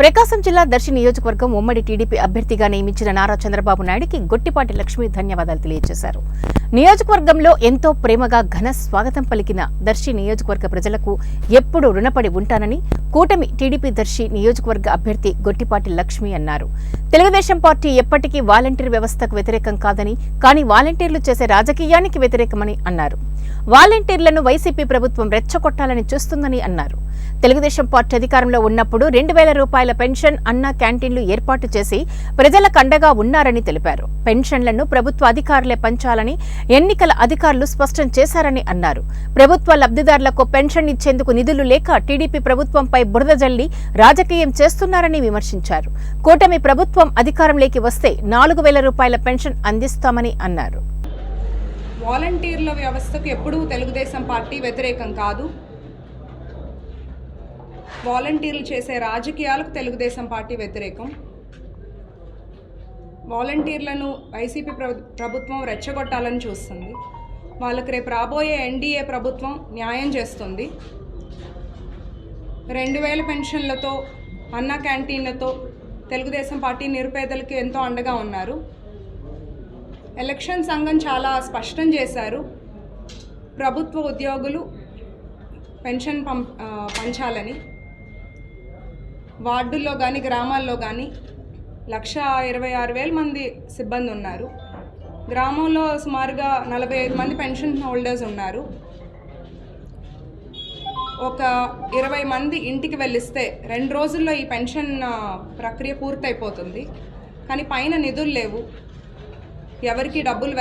ప్రకాశం జిల్లా దర్శి నియోజకవర్గం ఉమ్మడి టీడీపీ అభ్యర్థిగా నియమించిన నారా చంద్రబాబు నాయుడికి గొట్టిపాటి లక్ష్మి ధన్యవాదాలు తెలియజేశారు. నియోజకవర్గంలో ఎంతో ప్రేమగా ఘన స్వాగతం పలికిన దర్శి నియోజకవర్గ ప్రజలకు ఎప్పుడు రుణపడి ఉంటానని కూటమి టీడీపీ దర్శి నియోజకవర్గ అభ్యర్థి గొట్టిపాటి లక్ష్మి అన్నారు. తెలుగుదేశం పార్టీ ఎప్పటికీ వాలంటీర్ వ్యవస్థకు వ్యతిరేకం కాదని కానీ వాలంటీర్లు చేసే రాజకీయానికి వ్యతిరేకమని అన్నారు. వాలంటీర్లను వైసీపీ ప్రభుత్వం రెచ్చగొట్టాలని చూస్తుందని అన్నారు. తెలుగుదేశం పార్టీ అధికారంలో ఉన్నప్పుడు రెండు వేల రూపాయల పెన్షన్ అన్న క్యాంటీన్లు ఏర్పాటు చేసి ప్రజలకు అండగా ఉన్నారని తెలిపారు. పెన్షన్లను ప్రభుత్వ అధికారులే పంచాలని ఎన్నికల అధికారులు స్పష్టం చేశారని అన్నారు. ప్రభుత్వ లబ్ధిదారులకు పెన్షన్ ఇచ్చేందుకు నిధులు లేక టీడీపీ ప్రభుత్వంపై బురద జల్లి రాజకీయం చేస్తున్నారని విమర్శించారు. కూటమి ప్రభుత్వం అధికారంలోకి వస్తే నాలుగు వేల రూపాయల పెన్షన్ అందిస్తామని అన్నారు. వాలంటీర్ల వ్యవస్థకు ఎప్పుడూ తెలుగుదేశం పార్టీ వ్యతిరేకం కాదు. వాలంటీర్లు చేసే రాజకీయాలకు తెలుగుదేశం పార్టీ వ్యతిరేకం. వాలంటీర్లను వైసీపీ ప్రభుత్వం రెచ్చగొట్టాలని చూస్తుంది. వాళ్ళకి రేపు రాబోయే ఎన్డీఏ ప్రభుత్వం న్యాయం చేస్తుంది. రెండు వేల పెన్షన్లతో అన్న క్యాంటీన్లతో తెలుగుదేశం పార్టీ నిరుపేదలకు ఎంతో అండగా ఉన్నారు. ఎలక్షన్ సంఘం చాలా స్పష్టం చేశారు. ప్రభుత్వ ఉద్యోగులు పెన్షన్ పం పంచాలని. వార్డుల్లో కానీ గ్రామాల్లో కానీ లక్ష ఇరవై ఆరు వేల మంది సిబ్బంది ఉన్నారు. గ్రామంలో సుమారుగా నలభై ఐదు మంది పెన్షన్ హోల్డర్స్ ఉన్నారు. ఒక ఇరవై మంది ఇంటికి వెళ్ళిస్తే రెండు రోజుల్లో ఈ పెన్షన్ ప్రక్రియ పూర్తయిపోతుంది. కానీ పైన నిధులు లేవు. ఎవరికి డబ్బులు